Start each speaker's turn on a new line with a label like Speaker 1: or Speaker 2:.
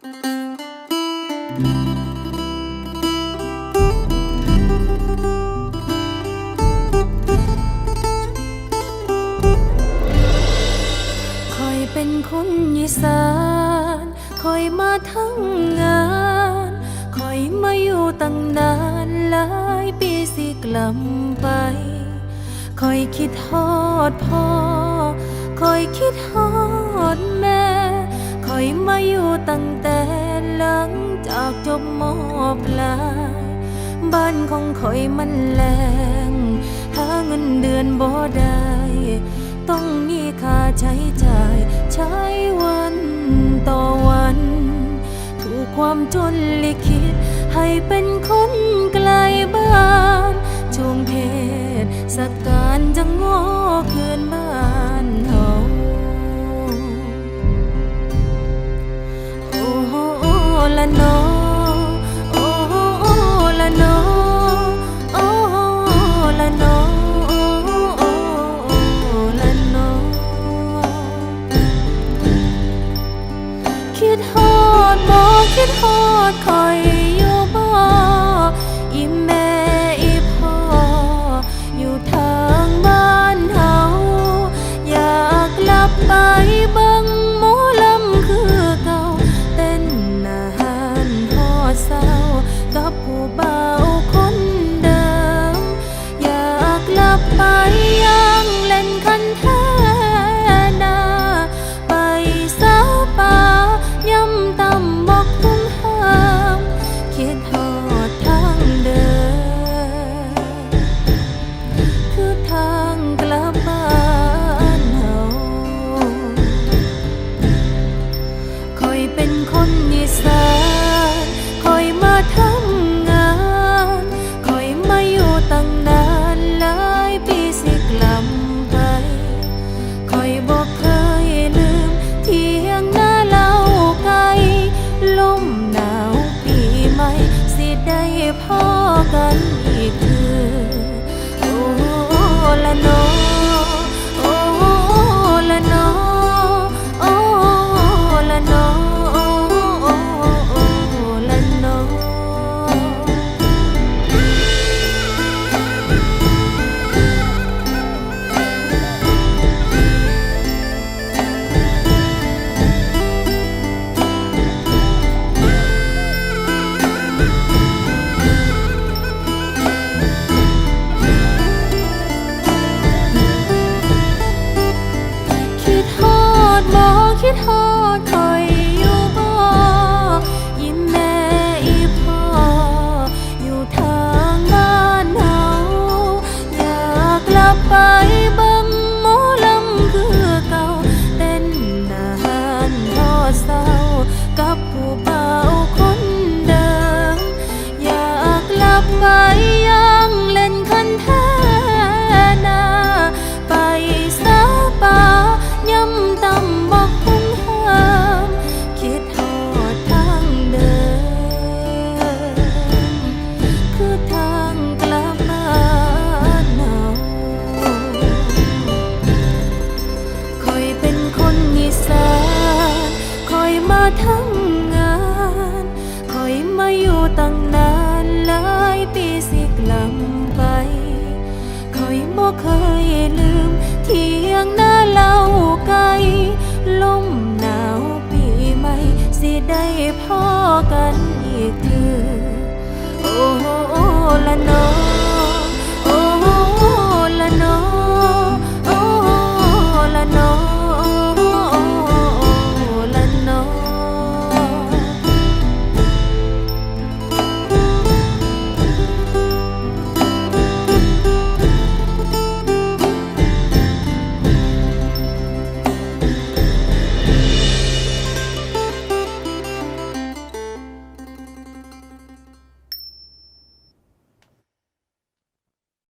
Speaker 1: คอยเป็นคนอีสานคอยมาทั้งงานคอยมาอยู่ตั้งนานหลายปีสิกลับไปคอยคิดฮอดพ่อคอยคิดฮอด อยมาอยู่ตั้งแต่หลังจากจบมอปลาย บ้านของคอยมันแรงหาเงินเดือนบ่ได้ ต้องมีค่าใช้จ่าย ใช้วันต่อวัน ถูกความจนลิขิตให้เป็นคนไกลบ้าน ช่วงเทศสกาลจะงอคืนบ้าน ละนอโอ้โอละนอโอ้โอละนอโอ้โอละนอคิดฮอดบ่คิดฮอดคอยอยู่บ่อีแม่อีพ่ออยู่ทางบ้านเฮาอยากกลับไปบิ่งห คือทางกลับบ้านเฮาคอยเป็นคนอีสานคอยมาทำงานคอยมาอยู่ตั้งนานหลายปีสิกลับไปคอยบอกเคยลืมเที่ยงหน้าเล่าไกลลมหนาวปีใหม่สิได้พ่อกันอีก ละาก คอ